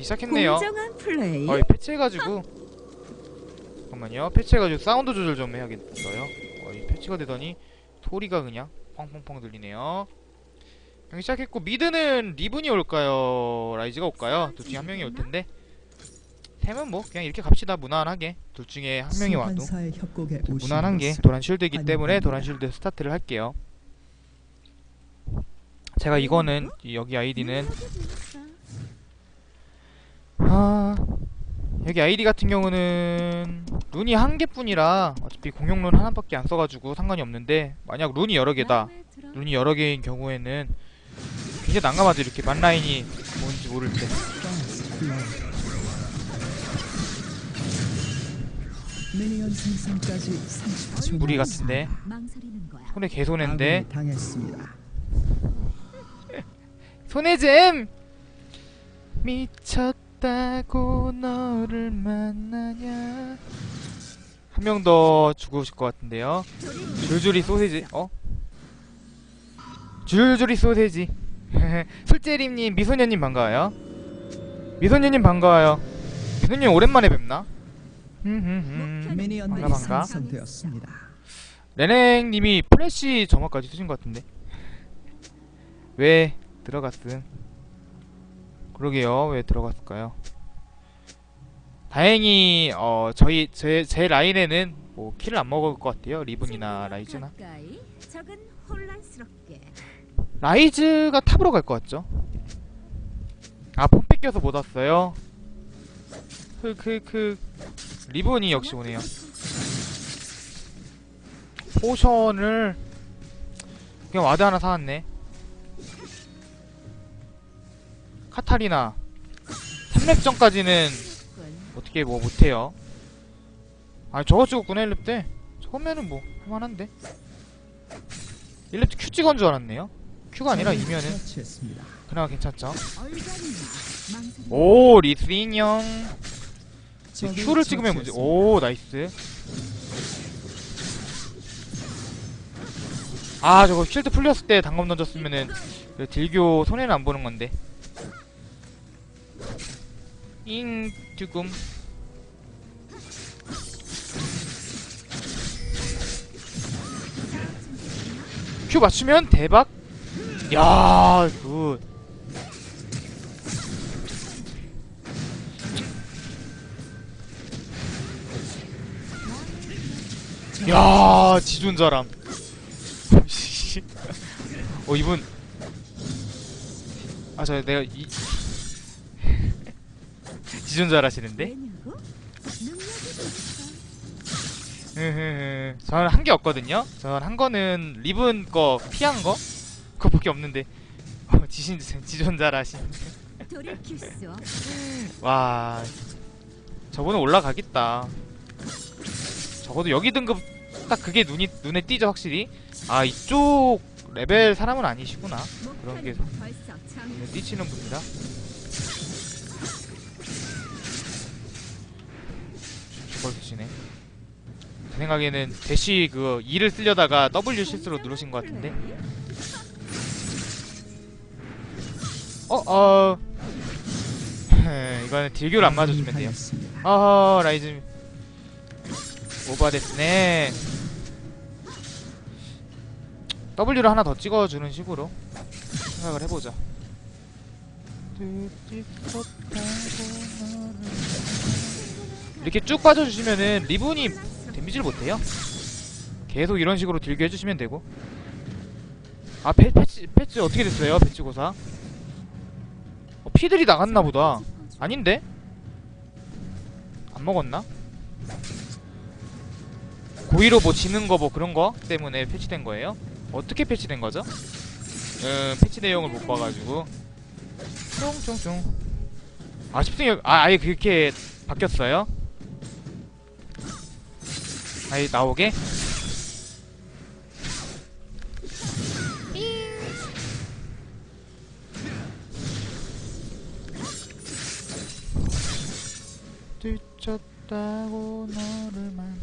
경기 시작했네요. 공정한 플레이. 어이 패치해가지고 잠깐만요. 패치해가지고 사운드 조절 좀 해야겠어요. 어이 패치가 되더니 소리가 그냥 펑펑펑 들리네요. 경기 시작했고 미드는 리븐이 올까요? 라이즈가 올까요? 둘 중에 한 명이 올 텐데 템은 뭐 그냥 이렇게 갑시다 무난하게 둘 중에 한 명이 와도 무난한 게 도란 쉴드이기 때문에. 도란 쉴드 스타트를 할게요. 제가 이거는 이- 여기 아이디는 아 여기 아이디 같은 경우는 룬이 한 개뿐이라 어차피 공용 룬 하나밖에 안 써가지고 상관이 없는데 만약 룬이 여러 개다 룬이 여러 개인 경우에는 굉장히 난감하죠 이렇게 만라인이 뭔지 모를 때 First blood. 미니언 생성까지 30초 무리 같은데. 손에 개손해인데. 손해잼 미쳤 다고 너를 만나냐? 한 명 더 죽으실 것 같은데요. 줄줄이 소세지 어? 줄줄이 소세지. 술재림님 미소녀님 반가워요. 미소녀님 반가워요. 미소녀님 오랜만에 뵙나? 반가, 반가. 레넥님이 플래시 점화까지 쓰신 것 같은데. 왜 들어갔음? 그러게요 왜 들어갔을까요? 다행히 어 저희 제, 제 라인에는 뭐 킬을 안 먹을 것 같아요 리븐이나 라이즈나. 라이즈가 탑으로 갈 것 같죠? 아폰 뺏겨서 못 왔어요 흑흑흑 리본이 역시 오네요 포션을 그냥 와드 하나 사왔네 카타리나 3렙전까지는 어떻게 뭐 못해요? 아 저거 찍었구나 1렙 때? 저거면은 뭐 할만한데? 1렙 때큐 찍은 줄 알았네요. 큐가 아니라 이면은. 그나마 괜찮죠? 오 리스 인 형. 적을 큐를 찍으면 문제. 오 나이스. 아 저거 쉴드 풀렸을 때 단검 던졌으면은 그 딜교 손해는 안 보는 건데 잉 죽음 큐 맞추면 대박. 야 굿. 야 지존자람 씨. 어 이분. 아저 내가 이 있어. 흐흐흐. 저는 한 게 없거든요 저는 한 거는 리븐 거 피한 거 그거밖에 없는데 어, 지신 수 없어. 와 저번에 올라가겠다 적어도 여기 등급 딱 그게 눈이 눈에 띄죠 확실히 아 이쪽 레벨 사람은 아니시구나 그런 게. 눈에 띄시는 분이라 저걸 드시네. 제 생각에는 대시 그 E를 쓰려다가 W 실수로 누르신 것 같은데. 어? 어... 이거는 딜교를 안 맞아주면 돼요. 당했습니다. 어허 라이즈. 오버됐네. W를 하나 더 찍어주는 식으로 생각을 해보자 이렇게 쭉 빠져주시면은 리븐이 데미지를 못해요 계속 이런 식으로 딜교 해주시면 되고 아 패, 패치, 패치 어떻게 됐어요 패치 고사 어, 피들이 나갔나 보다 아닌데? 안 먹었나? 고의로 뭐 지는 거 뭐 그런 거 때문에 패치된 거예요? 어떻게 패치된 거죠? 음, 패치 내용을 못 봐가지고 쫑쫑쫑 아 집중력 아 아예 그렇게 바뀌었어요? 아예 나오게? 뒤쳤다고 너를만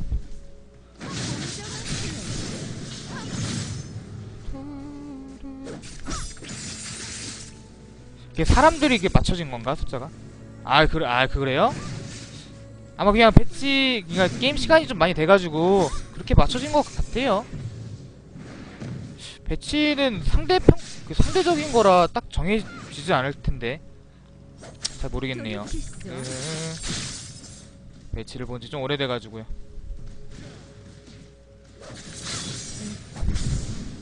이게 사람들이 이게 맞춰진 건가 숫자가? 아 그래 아 그래요? 아마 그냥 배치 그러니까 게임 시간이 좀 많이 돼가지고 그렇게 맞춰진 것 같아요. 배치는 상대평 그 상대적인 거라 딱 정해지지 않을 텐데 잘 모르겠네요. 음. 배치를 본 지 좀 오래돼가지고요.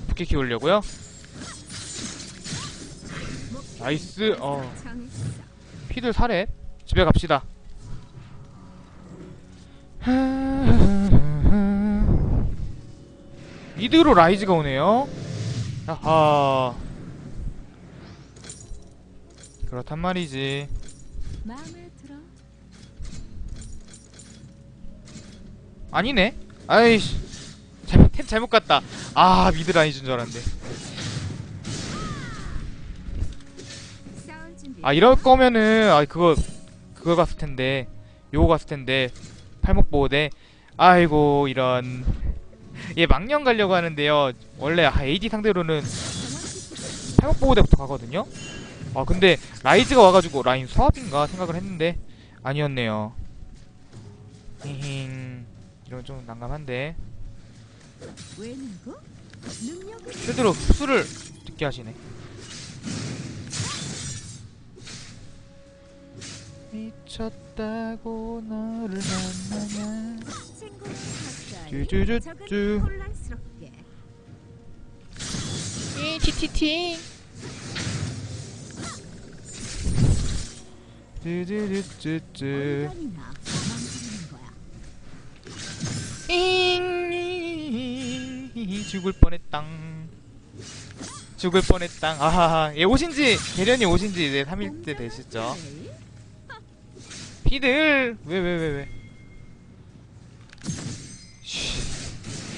부키 키우려고요? 나이스. 어. 피들 사례 집에 갑시다. 미드로 라이즈가 오네요. 아하. 그렇단 말이지. 아니네. 아이씨. 잘못 템 잘못 갔다. 아 미드 라이즈인 줄 알았는데. 아 이럴 거면은 아 그거 그거 갔을 텐데 요거 갔을 텐데 팔목 보호대. 아이고 이런. 얘 망령 가려고 하는데요. 원래 아, AD 상대로는 팔목 보호대부터 가거든요? 아 근데 라이즈가 와가지고 라인 수압인가 생각을 했는데 아니었네요. 히힝. 이런 좀 난감한데. 실제로 흡수를 듣게 하시네 미쳤다고 너를 가까이. 쭈쭈쭈쭈. 혼란스럽게. 티티티. 잉 죽을 뻔했당 죽을 뻔했당 아하하 얘 오신지 대련이 오신지 이제 3일째 되시죠 피들. 왜 왜 왜 왜?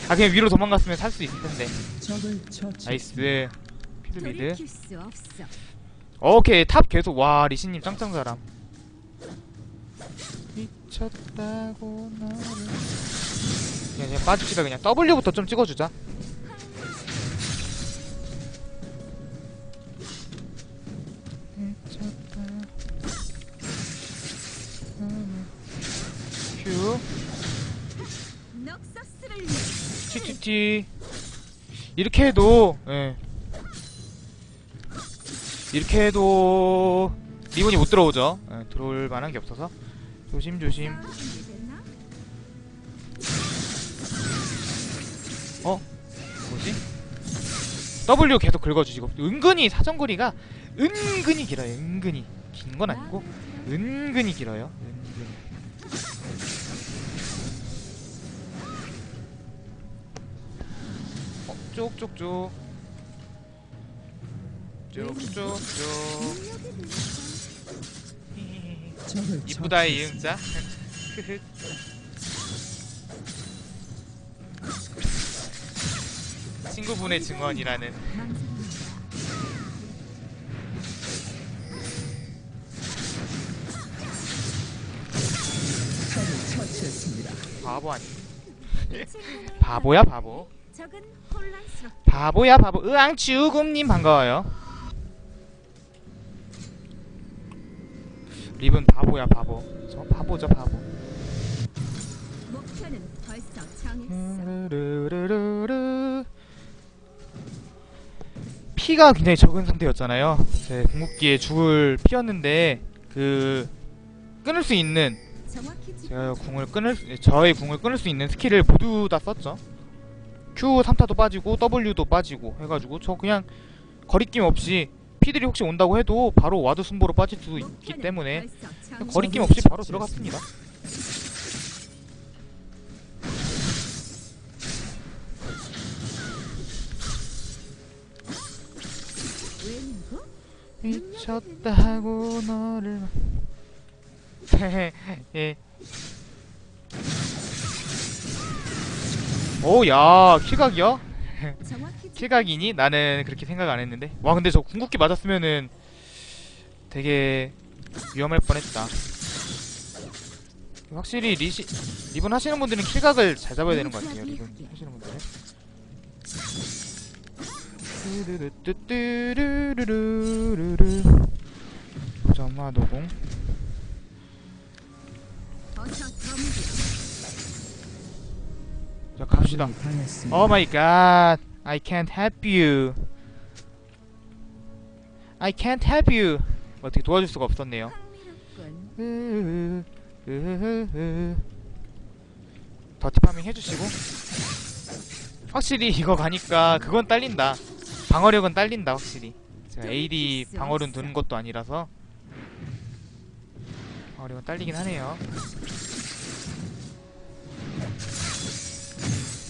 아 그냥 위로 도망갔으면 살 수 있을 텐데. 나이스. 피들 미드. 오케이 탑 계속. 와 리신님 짱짱 잘함. 미쳤다고 나를. 그냥, 그냥 빠집시다. 그냥 W부터 좀 찍어주자 TTT 이렇게 해도 예. 이렇게 해도 리본이 못 들어오죠. 예, 들어올 만한 게 없어서. 조심조심. 준비됐나? 뭐지? W 계속 긁어주시고. 은근히 사정거리가 은근히 길어요. 은근히. 긴 건 아니고 은근히 길어요 쭉쭉쭉 쭉쭉쭉 능력이 들어가. 적을 이쁘다 이 처치했습니다. 응자 친구분의 증언이라는. 바보 아니 바보야 바보. 바보야 바보. 으앙 지우금님 반가워요. 립은 바보야 바보. 저 바보죠 바보. 목표는 벌써 음. 정했어. 피가 굉장히 적은 상태였잖아요. 제 궁극기에 죽을 피였는데 그 끊을 수 있는 제가 궁을 끊을 수- 저의 궁을 끊을 수 있는 스킬을 모두 다 썼죠. Q 3타도 빠지고 W도 빠지고 해가지고 저 그냥 거리낌 없이 피들이 혹시 온다고 해도 바로 와드 순보로 빠질 수 있기 때문에. 거리낌 없이 바로 들어갔습니다. 미쳤다고 너를 예. 오야 킬각이야? 킬각이니? 나는 그렇게 생각 안 했는데 와 근데 저 궁극기 맞았으면은 되게 위험할 뻔했다 확실히 리시 리본 하시는 분들은 킬각을 잘 잡아야 되는 것 같아요 리본 하시는 분들은 뚜루루뚜뚜루루루루 점마 노공 어서 덤벼. 자 갑시다. Oh my god I can't help you. I can't help you. 어떻게 도와줄 수가 없었네요. 흥미롭군. 더티 파밍 해주시고. 확실히 이거 가니까 그건 딸린다. 방어력은 딸린다 확실히. 제가 AD 방어륜 드는 것도 아니라서. 방어력은 딸리긴 하네요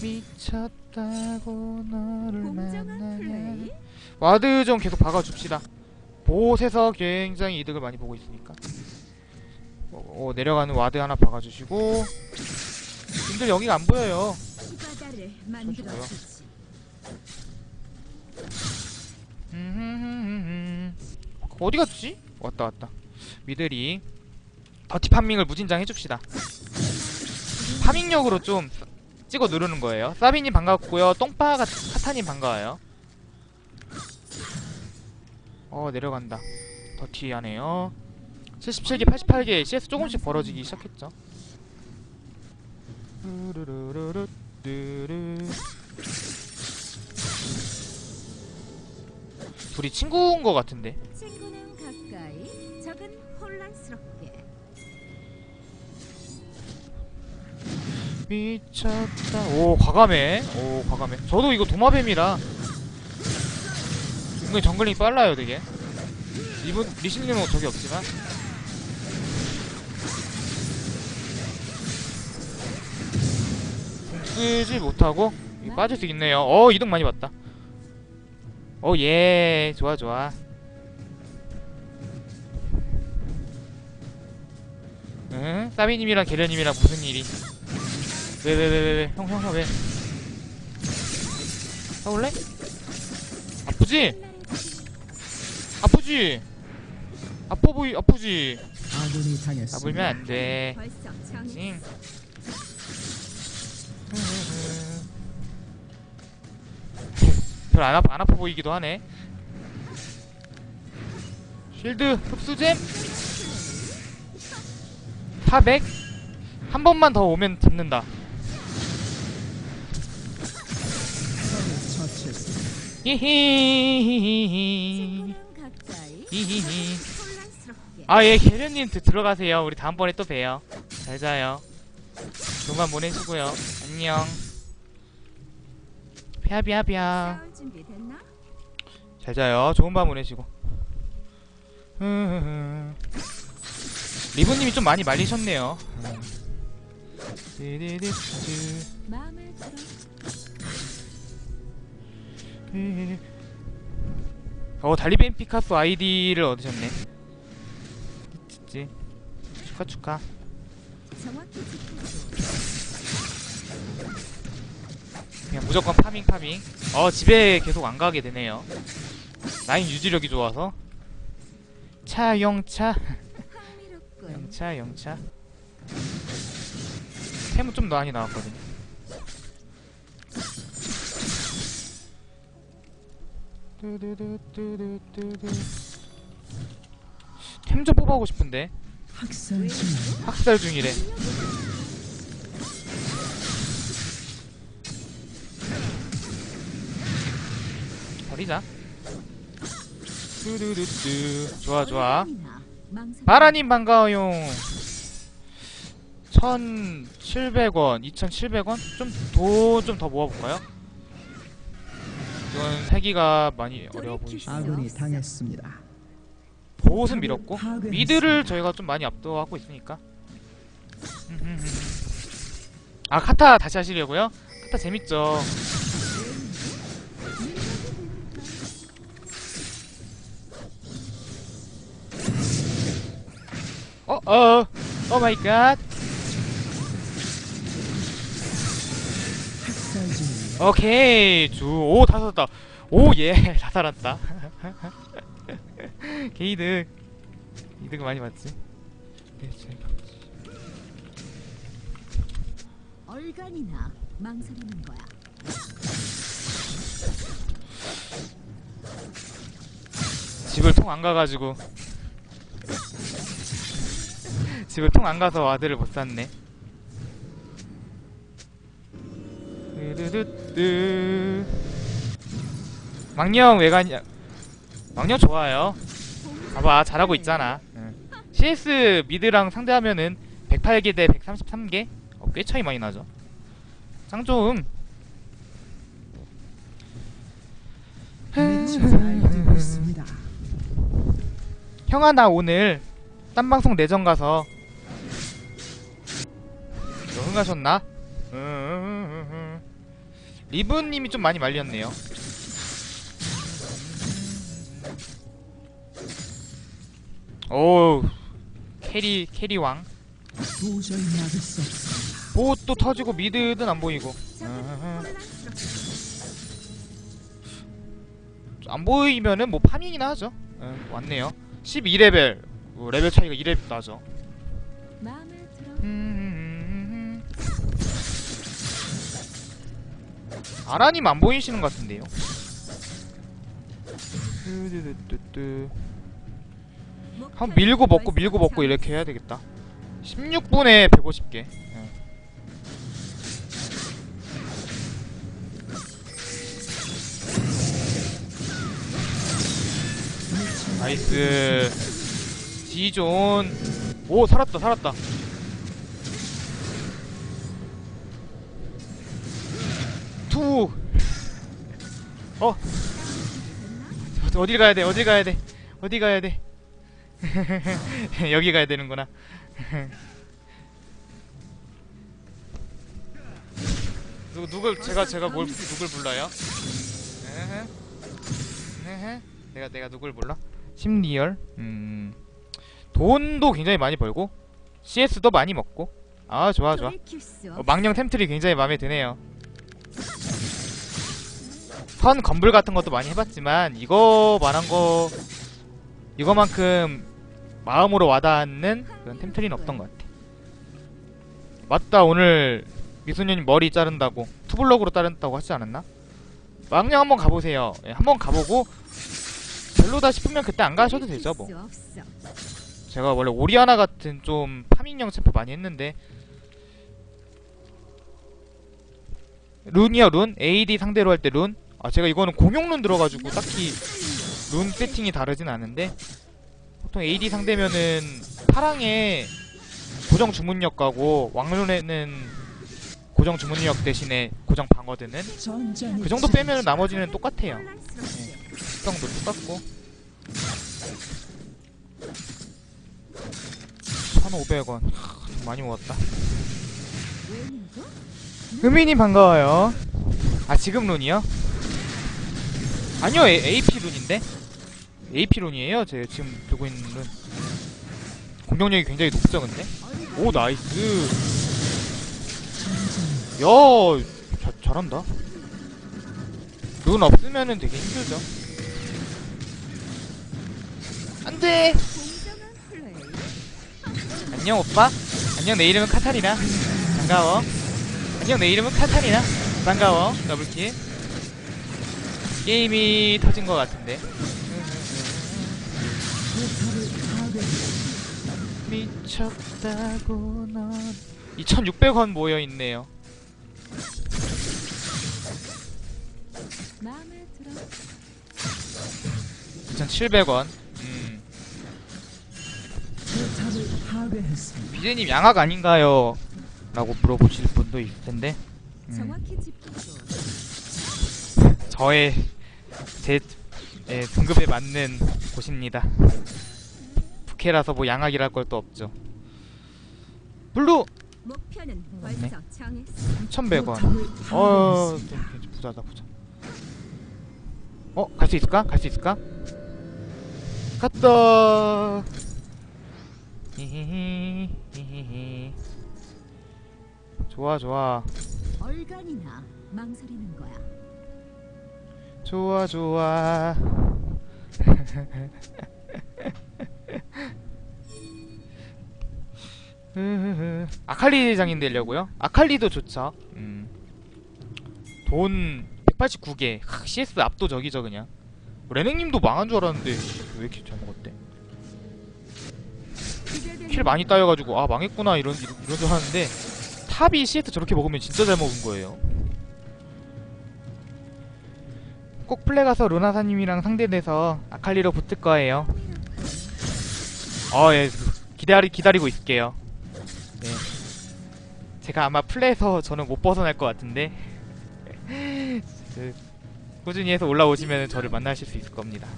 미쳤다고 너를 만나냐. 와드 좀 계속 박아줍시다. 보호에서 굉장히 이득을 많이 보고 있으니까. 어, 어, 내려가는 와드 하나 박아주시고. 님들 여기가 안 보여요. 음흠흠흠. 어디 갔지? 왔다 왔다. 미들이 더티 파밍을 무진장 해줍시다. 파밍력으로 좀 찍어 누르는 거예요. 사비님 반갑고요. 똥파 카타님 반가워요. 어 내려간다. 더티하네요. 77개, 88개 CS 조금씩 벌어지기 시작했죠. 둘이 친구인 것 같은데. 미쳤다. 오 과감해. 오 과감해. 저도 이거 도마뱀이라 은근히 정글링 빨라요 되게. 이분 리신님은 적이 없지만. 공 쓰지 못하고 빠질 수 있네요. 어 이득 많이 봤다. 어예 좋아 좋아. 응? 사비님이랑 계련님이랑 무슨 일이? 왜왜왜 왜 왜 형 형 형 왜? 싸울래? 아프지? 아프지? 아파 보이 아프지? 아군이 당했습니다. 나불면 안 돼. 징. 별안 아파 안 아파 보이기도 하네. 쉴드 흡수잼 400. 한 번만 더 오면 잡는다. 히히히히히. 히히히. 아, 예, 계련님 드- 들어가세요. 우리 다음번에 또 봬요. 잘 자요. 좋은 보내시고요. 안녕. 펴펴펴. 잘 자요. 좋은 밤 보내시고. 리브님이 좀 많이 말리셨네요. 들어. 어 달리벤 피카소 아이디를 얻으셨네. 찌찌. 축하 축하. 그냥 무조건 파밍 파밍. 어 집에 계속 안 가게 되네요. 라인 유지력이 좋아서. 차 영차. 영차 영차. 템은 좀 많이 나왔거든. 템좀 뽑아오고 싶은데 학살 중 학살 중이래. 버리자. 뚜루루뚜. 좋아 좋아. 바라님 반가워요. 1,700원, 2,700원? 좀 돈 좀 더 모아볼까요? 이건 사기가 많이 어려워 보이시죠? 아군이 당했습니다. 보옷은 밀었고. 미드를 저희가 좀 많이 압도하고 있으니까. 아 카타 다시 하시려고요? 카타 재밌죠. 어, 어, 오 마이 갓. 오케이 주, 오, 다 살았다. 오, 예, 다 살았다. 게이득. 이득 많이 봤지. 네. 얼간이나 망설이는 거야. 집을 통 안 가가지고 집에 통안 가서 아들을 못 샀네. 르르르. 망령 왜 가냐? 망령 좋아요. 봐봐 잘하고 있잖아. 응. CS 미드랑 상대하면은 108개 대 133개? 어, 꽤 차이 많이 나죠. 짱 좋음. 미쳐 날뛰고 있습니다. 형아 나 오늘 딴 방송 내전 가서 너 흥하셨나? 음, 리브님이 좀 많이 말렸네요. 오 캐리 캐리 왕. 도저히 막을 수 없습니다. 보또 터지고 미드는 안 보이고. 음, 안 보이면은 뭐 파밍이나 하죠. 음, 왔네요. 12레벨 어, 레벨 차이가 2레벨 나죠. 아라님 안 보이시는 것 같은데요? 뚜두두두두. 한 밀고 먹고 밀고 먹고 이렇게 해야 되겠다. 16분에 150개. 나이스. 지존. 오 살았다 살았다. 투. 어 어딜 가야 돼? 어딜 가야 돼? 어디 가야 돼? 여기 가야 되는구나. 누구 누굴 제가 제가 뭘 누굴 불러요? 내가 내가 누굴 불러? 심리얼. 음. 돈도 굉장히 많이 벌고 CS도 많이 먹고. 아 좋아 좋아. 어. 망령 템트리 굉장히 마음에 드네요. 선 건불 같은 것도 많이 해봤지만 이거 말한 거 이거만큼 마음으로 와닿는 그런 템트리는 없던 것 같아. 맞다 오늘 미소년이 머리 자른다고 투블럭으로 자른다고 하지 않았나? 망령 한번 가보세요. 예, 한번 가보고 별로다 싶으면 그때 안 가셔도 되죠 뭐. 제가 원래 오리아나 같은 좀 파밍형 챔프 많이 했는데 룬이요 룬 AD 상대로 할 때 룬. 아 제가 이거는 공용 룬 들어가지고 딱히 룬 세팅이 다르진 않은데 보통 AD 상대면은 파랑에 고정 주문력 가고 왕룬에는 고정 주문력 대신에 고정 방어 드는 그 정도 빼면 나머지는 똑같아요. 혼란스럽게. 특성도 똑같고 1,500원 많이 모았다? 은민님 반가워요 아 지금 룬이요? 아니요 A, AP 룬인데? AP 룬이에요. 제 지금 들고 있는 룬 공격력이 굉장히 높죠 근데? 오 나이스. 야 자, 잘한다. 룬 없으면은 되게 힘들죠. 안돼. 안녕 오빠. 안녕 내 이름은 카타리나. 반가워. 안녕 내 이름은 카타리나. 반가워. 더블킬 게임이 터진 것 같은데. 미쳤다고 넌. 2600원 모여있네요. 마음에 들어. 2700원. 음. 비제님 양악 아닌가요? 라고 물어보실 분도 있을 텐데. 음, 저의 제 예, 등급에 맞는 곳입니다. 부캐라서 뭐 양악이랄 걸또 없죠. 블루 목표는 네. 벌써 정했어. 3,100원. 포탑을 어. 좀 부자다 부자. 어, 갈 수 있을까? 갈 수 있을까? 갔다. 히히히, 히히히. 좋아 좋아 얼간이나 망설이는 거야. 좋아 좋아. 아칼리 장인 되려고요? 아칼리도 좋죠. 음. 돈 189개. CS 압도적이죠 그냥. 레넥님도 망한 줄 알았는데 왜 이렇게 잘 먹었대? 킬 많이 따여가지고 아 망했구나 이런 이런, 이런 줄 하는데 탑이 CS 저렇게 먹으면 진짜 잘 먹은 거예요. 꼭 플레 가서 루나사님이랑 상대돼서 아칼리로 붙을 거예요. 어, 예, 기다리 기다리고 있을게요. 네, 제가 아마 플레에서 저는 못 벗어날 것 같은데 그, 꾸준히 해서 올라오시면 저를 만나실 수 있을 겁니다.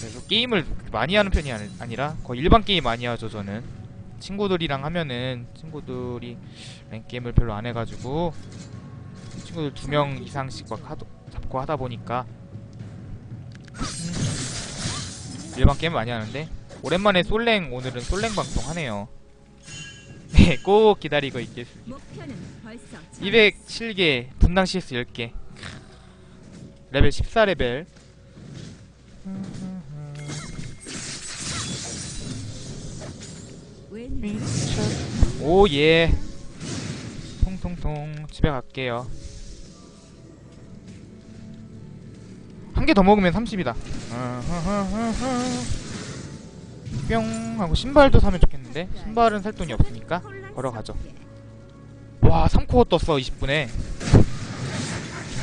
그래서 게임을 많이 하는 편이 아니- 아니 라 거의 일반 게임 많이 하죠 저는 친구들이랑 하면은 친구들이 랭 게임을 별로 안 해가지고 친구들 두 명 이상씩 막 하도, 잡고 하다 보니까 음, 일반 게임 많이 하는데 오랜만에 솔랭 오늘은 솔랭 방송 하네요. 네 꼭 기다리고 있겠습니다. 목표는 벌써 207개 분당 CS 10개. 레벨 14레벨. 웬 오예. 통통통. 집에 갈게요 한 개 더 먹으면 30이다. 뿅. 하고 신발도 사면 좋겠는데? 신발은 살 돈이 없으니까 걸어가죠. 와 3코어 떴어 20분에.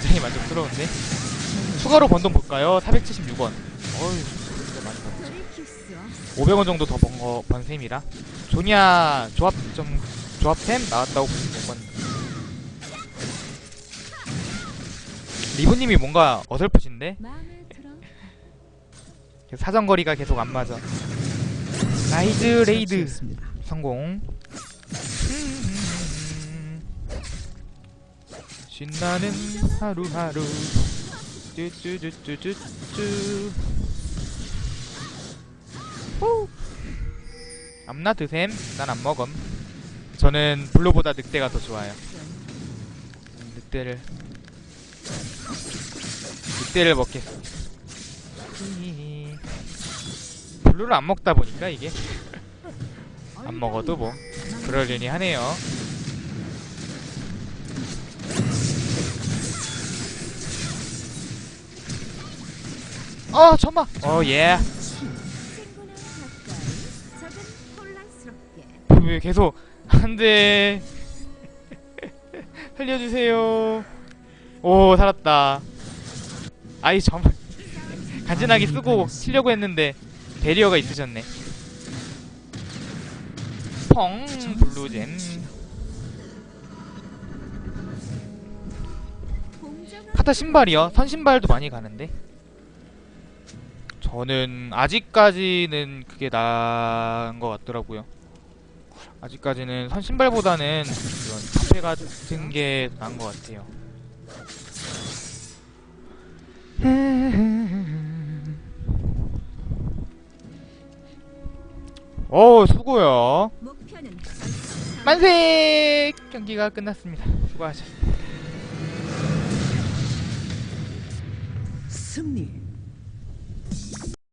굉장히 만족스러운데? 추가로 번 돈 볼까요? 476원. 어휴 많이 벌었죠 돌이킬 수 없어 500원 정도 더 번거 번 셈이라. 조냐 조합 좀 조합템 나왔다고 보시면 건 리브님이 뭔가 어설프신데? 사정거리가 계속 안 맞아. 라이드 레이드. 성공. 신나는 하루하루. 쭈쭈쭈쭈쭈쭈. 후. 암나 드셈. 난 안 먹음. 저는 블루보다 늑대가 더 좋아요. 음, 늑대를 늑대를 히히히. 블루를 안 먹다 보니까 이게 안 먹어도 뭐 그러려니 하네요. 어. 어, 예. 적은 혼란스럽게 왜 계속 안돼. 살려주세요. 오, 살았다. 아이 점 간지나게 쓰고 치려고 했는데 배리어가 있으셨네. 펑 블루젠. 카타 신발이요? 선신발도 많이 가는데 저는 아직까지는 그게 나은 것 같더라고요 아직까지는 선신발보다는 이런 카페 같은 게 나은 것 같아요 오 수고요. 만세! 경기가 끝났습니다. 수고하셨습니다. 승리.